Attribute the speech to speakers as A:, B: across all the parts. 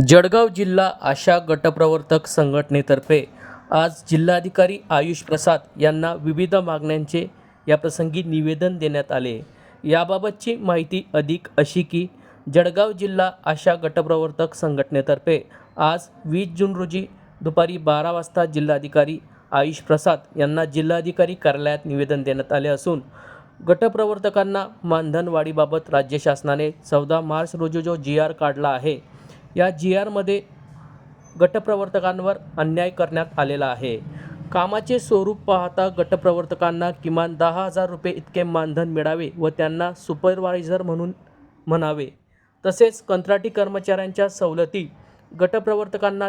A: जळगाव जिल्हा आशा गटप्रवर्तक संघटनेतर्फे आज जिल्हाधिकारी आयुष प्रसाद यांना विविध मागण्यांचे याप्रसंगी निवेदन देण्यात आले. याबाबतची माहिती अधिक अशी की जळगाव जिल्हा आशा गटप्रवर्तक संघटनेतर्फे आज वीस जून रोजी दुपारी बारा वाजता जिल्हाधिकारी आयुष प्रसाद यांना जिल्हाधिकारी कार्यालयात निवेदन देण्यात आले असून गटप्रवर्तकांना मानधनवाढीबाबत राज्य शासनाने चौदा मार्च रोजी जो जी आर काढला आहे या जी आरमध्ये गटप्रवर्तकांवर अन्याय करण्यात आलेला आहे. कामाचे स्वरूप पाहता गटप्रवर्तकांना किमान दहा हजार रुपये इतके मानधन मिळावे व त्यांना सुपरवायझर म्हणून म्हणावे. तसेच कंत्राटी कर्मचाऱ्यांच्या सवलती गटप्रवर्तकांना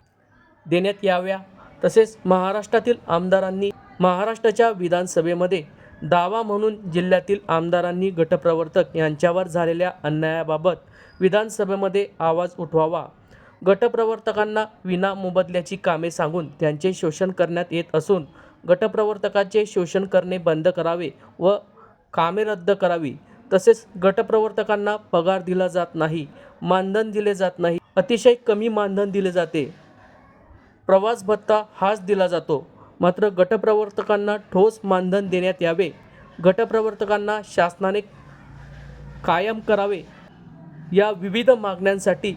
A: देण्यात याव्या. तसेच महाराष्ट्रातील आमदारांनी महाराष्ट्राच्या विधानसभेमध्ये दावा म्हणून जिल्ह्यातील आमदारांनी गटप्रवर्तक यांच्यावर झालेल्या अन्यायाबाबत विधानसभेमध्ये आवाज उठवावा. गटप्रवर्तकांना विना मोबदल्याची कामे सांगून त्यांचे शोषण करण्यात येत असून गटप्रवर्तकाचे शोषण करणे बंद करावे व कामे रद्द करावी. तसेच गटप्रवर्तकांना पगार दिला जात नाही मानधन दिले जात नाही अतिशय कमी मानधन दिले जाते. प्रवास भत्ता हाच दिला जातो. मात्र गटप्रवर्तकांना ठोस मानधन देण्यात यावे. गटप्रवर्तकांना शासनाने कायम करावे. या विविध मागण्यांसाठी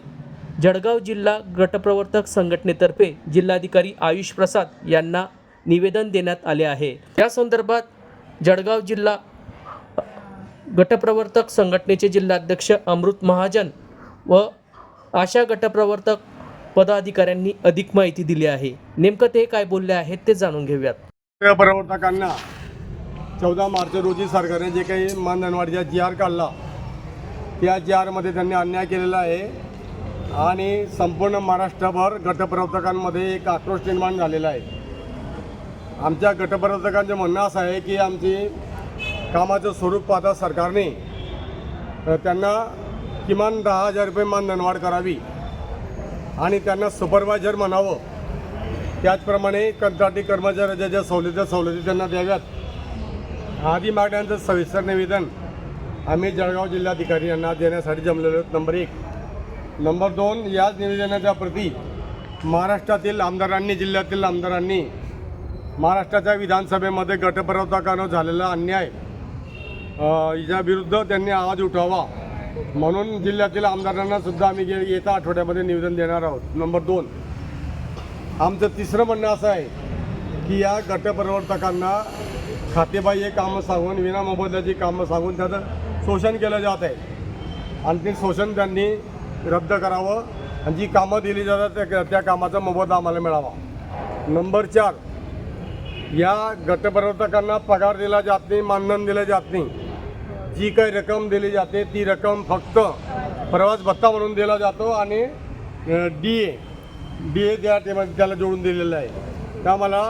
A: जळगाव जिल्हा गटप्रवर्तक संघटनेतर्फे जिल्हाधिकारी आयुष प्रसाद यांना निवेदन देण्यात आले आहे. या संदर्भात जळगाव जिल्हा गटप्रवर्तक संघटनेचे जिल्हाध्यक्ष अमृत महाजन व आशा गटप्रवर्तक पदाधिकाऱ्यांनी अधिक माहिती दिली आहे. नेमकं ते काय बोलले आहेत ते जाणून घेऊयात.
B: प्रवर्तकांना चौदा मार्च रोजी सरकारने जे काही मानधनवाढीचा जी आर काढला त्या जी आरमध्ये त्यांनी अन्याय केलेला आहे. आणि संपूर्ण महाराष्ट्रभर गटप्रवर्तकांमध्ये एक आक्रोश निर्माण झालेला आहे. आमच्या गटप्रवर्तकांचं म्हणणं असं आहे की आमची कामाचं स्वरूप पाहता सरकारने त्यांना किमान दहा हजार रुपये मानधनवाढ करावी. आणि त्यांना सुपरवायझर म्हणावं. त्याचप्रमाणे कंत्राटी कर्मचाऱ्याच्या ज्या सवलती सवलती त्यांना द्याव्यात. आदी मागण्यांचं सविस्तर निवेदन आम्ही जळगाव जिल्हाधिकारी यांना देण्यासाठी जमलेलो आहोत. नंबर एक. नंबर दोन याच निवेदनाच्या प्रती महाराष्ट्रातील आमदारांनी जिल्ह्यातील आमदारांनी महाराष्ट्राच्या विधानसभेमध्ये गटप्रवर्तकांना झालेला अन्याय याविरुद्ध याच्या विरुद्ध त्यांनी आवाज उठावा. म्हणून जिल्ह्यातील आमदारांना सुद्धा आम्ही येत्या आठवड्यामध्ये निवेदन देणार आहोत. नंबर दोन. आमचं तिसरं म्हणणं असं आहे की या गटप्रवर्तकांना खातेबाह्य कामं सांगून विना मोबदल्याची कामं सांगून त्याचं शोषण केलं जात आहे. आणि ते शोषण त्यांनी रद्द करावं आणि जी कामं दिली जातात त्या त्या कामाचा मोबदला आम्हाला मिळावा. नंबर चार या गटप्रवर्तकांना पगार दिला जात नाही मानधन दिलं जात नाही. जी काही रक्कम दिली जाते ती रक्कम फक्त प्रवास भत्ता म्हणून दिला जातो आणि डी ए डी ए त्या त्याला जोडून दिलेलं आहे. त्या मला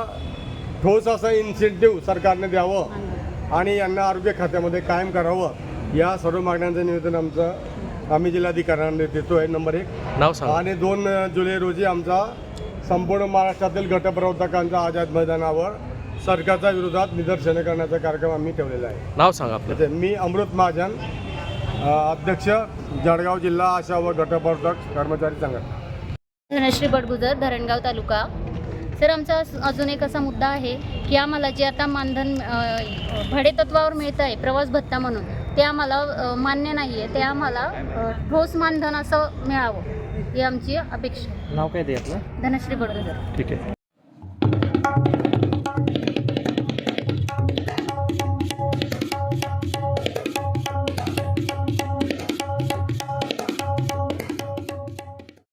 B: ठोस असं इन्सेंटिव्ह सरकारने द्यावं आणि यांना आरोग्य खात्यामध्ये कायम करावं. या सर्व मागण्यांचं निवेदन आमचं आम्ही जिल्हाधिकाऱ्यांना देतो आहे नंबर एक.
A: नाव सांगा.
B: आणि दोन जुलै रोजी आमचा संपूर्ण महाराष्ट्रातील गटप्रवर्तकांचा आझाद मैदानावर सरकारच्या विरोधात निदर्शने करण्याचा कार्यक्रम आम्ही ठेवलेला आहे.
A: नाव सांगा आपलं.
B: त्याचे मी अमृत महाजन अ, अध्यक्ष जळगाव जिल्हा आशा व गटप्रवर्तक कर्मचारी संघटना.
C: धनश्री बडगुजर धरणगाव तालुका. सर आमचा अस- अजून एक असा मुद्दा आहे की आम्हाला जे आता मानधन अ, भाडेतत्वावर मिळतं आहे प्रवास भत्ता म्हणून ते आम्हाला मान्य नाही आहे ते आम्हाला ठोस मानधन असं मिळावं ही आमची अपेक्षा
A: नाव काय ते आपलं
C: धनश्री बडगुजर.
A: ठीक आहे.